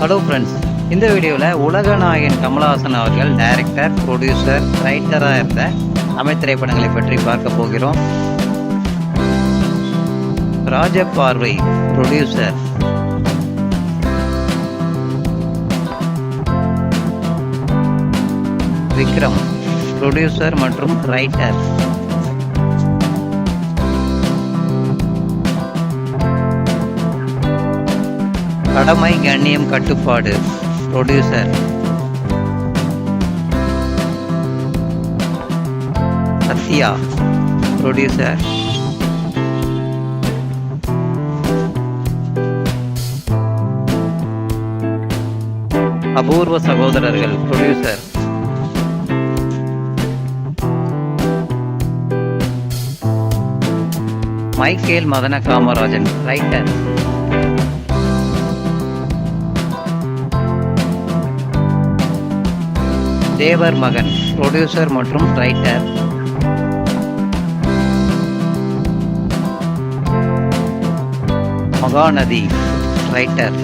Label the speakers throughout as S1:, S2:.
S1: Hello friends இந்த வீடியோவில் உலகநாயகன் கமலஹாசன் அவர்கள் டைரக்டர் ப்ரொடியூசர் ரைட்டராக இருந்த தமிழ் திரைப்படங்களை பற்றி பார்க்க போகிறோம். ராஜபார்வை ப்ரொடியூசர் விக்ரம் ப்ரொடியூசர் மற்றும் writer Kadamai Kanniyam Kattupaadu. Producer Sathya. Producer Apoorva Sagodharargal producer Michael Madana Kamarajan writer Thevar Magan producer மற்றும் ரைட்டர் மகாநதி ரைட்டர்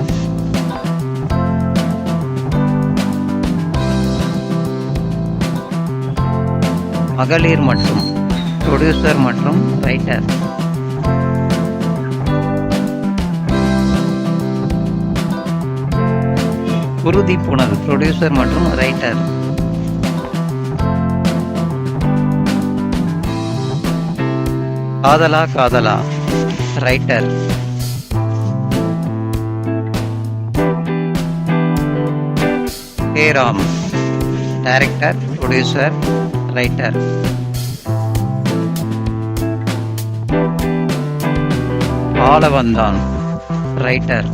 S1: மகளிர் மற்றும் ப்ரொடியூசர் மற்றும் ரைட்டர் குருதி புனல் ப்ரொடியூசர் மற்றும் writer Kadhala Kadhala? Writer Hey Ram director producer writer Aalavandhan writer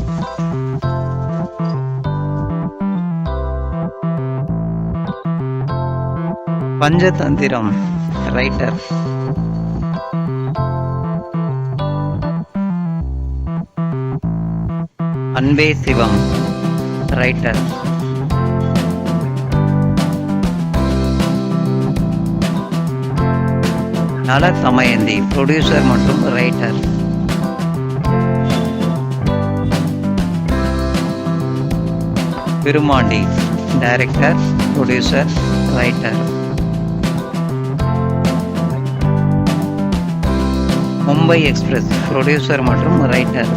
S1: Panchathanthiram. Writer Anbe Sivam writer Nala Damayanthi producer மற்றும் writer Virumandi director producer writer Mumbai express producer மற்றும் writer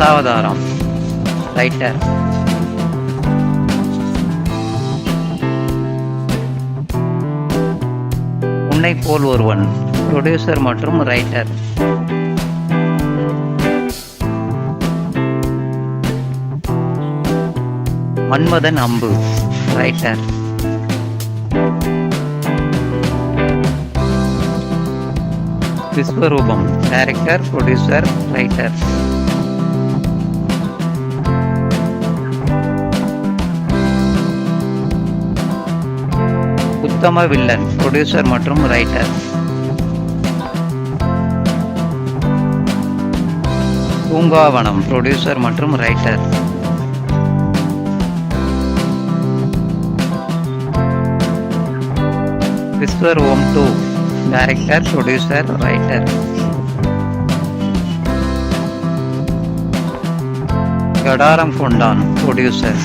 S1: Dasavathaaram writer Unnai Pol Oruvan producer மற்றும் writer Manmadhan Ambu writer Vishwaroopam director producer writer Uttama Villain producer மற்றும் writer பூங்காவனம் producer மற்றும் writer Vishwaroopam two director producer writer Kadaram Kondan producer